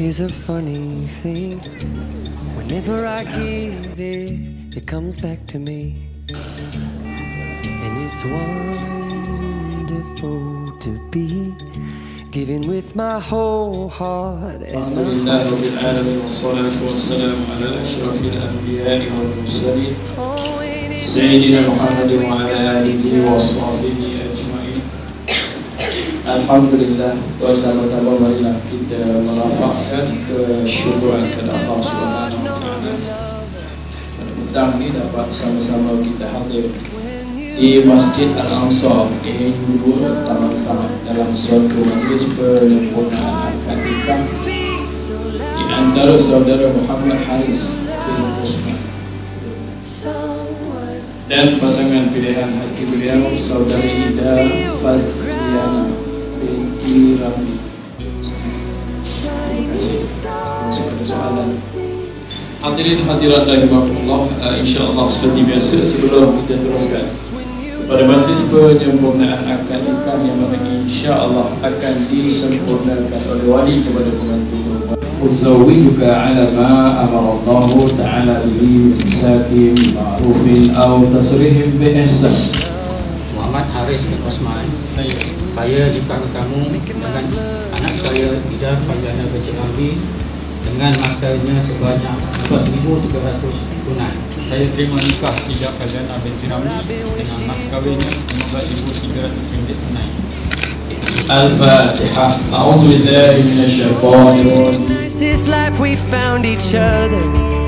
is a funny thing. Whenever I give it, it comes back to me. And it's wonderful to be giving with my whole heart as my الحمد لله رب العالمين والصلاة والسلام على أشرف الأنبياء والمرسلين Oh, and it سيدنا محمد وعلى آله وصحبه أجمعين Alhamdulillah Pertama-tama marilah kita merafakkan kesyukuran kepada Allah Subhanahu. Pada petang ni dapat sama-sama kita hadir di Masjid Al-Ansar di Hulu Taman-Taman dalam suatu majlis penyempurnaan nikah di antara saudara Muhammad Haris bin Usman dan pasangan pilihan hati beliau saudari Ida Fazliana binti Ramli. shining stars on the sea. Hadirin hadirat rahimahullah, uh, insya-Allah seperti biasa sebelum kita teruskan pada majlis penyempurnaan akad nikah yang mana insya-Allah akan disempurnakan oleh wali kepada pengantin أزوجك على ما أمر الله تعالى به من إمساك بمعروف أو تصريح بإحسان Muhammad Haris bin Osman. Saya. Saya juga kamu dengan anak saya Ida Fazana Bajir Ambi dengan matanya sebanyak 4,300 tunai. Saya terima nikah Ida Fazana bin Sirami dengan mas kawinnya 15,300 tunai. Al-Fatihah. A'udhu billahi minasyafatun. This is life we found each other.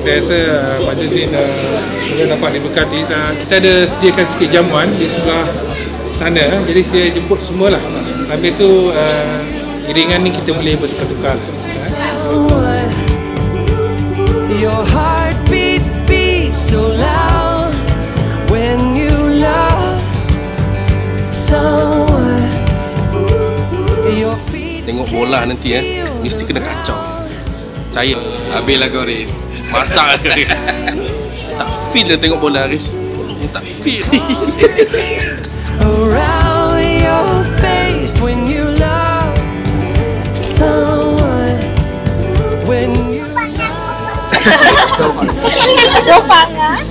Saya rasa uh, majlis ni uh, kita dapat diberkati uh, kita ada sediakan sikit jamuan di sebelah sana. Uh, jadi saya jemput semualah. Sambil tu uh, iringan ni kita boleh bertukar-tukar. Your heartbeat beats so loud when you love someone. Your feet Tengok bola nanti eh. Mesti kena kacau. Percaya Habislah kau Riz Masak Riz Tak feel dah tengok bola Riz Tak feel. Around your face when you love someone. When you I'm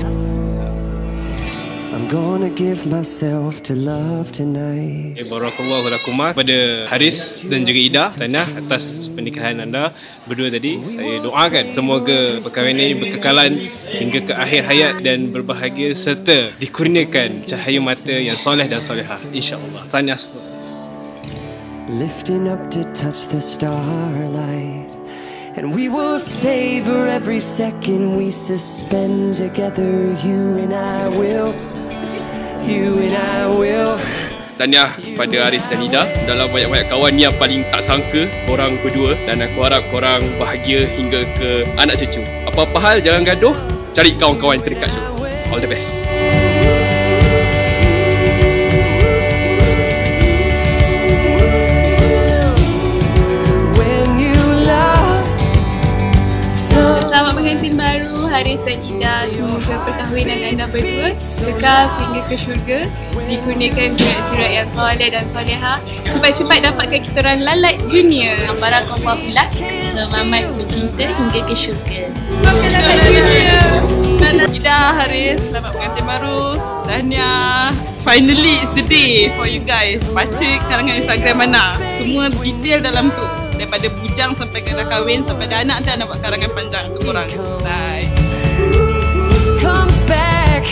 gonna give myself to love tonight. Eh, Barakallahu lakumah Pada Haris dan juga Ida Tanah atas pernikahan anda Berdua tadi Saya doakan Semoga perkahwinan ini berkekalan Hingga ke akhir hayat Dan berbahagia Serta dikurniakan Cahaya mata yang soleh dan soleha InsyaAllah Tahniah semua lifting up to touch the starlight. And we will savor every second we suspend together. You and I will, Tahniah pada Haris dan Ida Dalam banyak-banyak kawan ni yang paling tak sangka Korang berdua. Dan aku harap korang bahagia hingga ke anak cucu. Apa-apa hal jangan gaduh. Cari kawan-kawan terdekat dulu. All the best Selamat pengantin baru Haris dan Ida Semoga perkahwinan anda berdua Kekal sehingga ke syurga Dikurniakan jirat-jirat yang soleh dan soleha Cepat-cepat dapatkan kita orang lalat junior Barakallahu lak Selamat bercinta hingga ke syurga Ida Haris, selamat pengantin baru. Tahniah. Finally it's the day for you guys. Baca karangan Instagram mana. Semua detail dalam tu. Daripada bujang sampai ke dah kahwin sampai dah anak nanti anda buat karangan panjang untuk korang. Bye. comes back.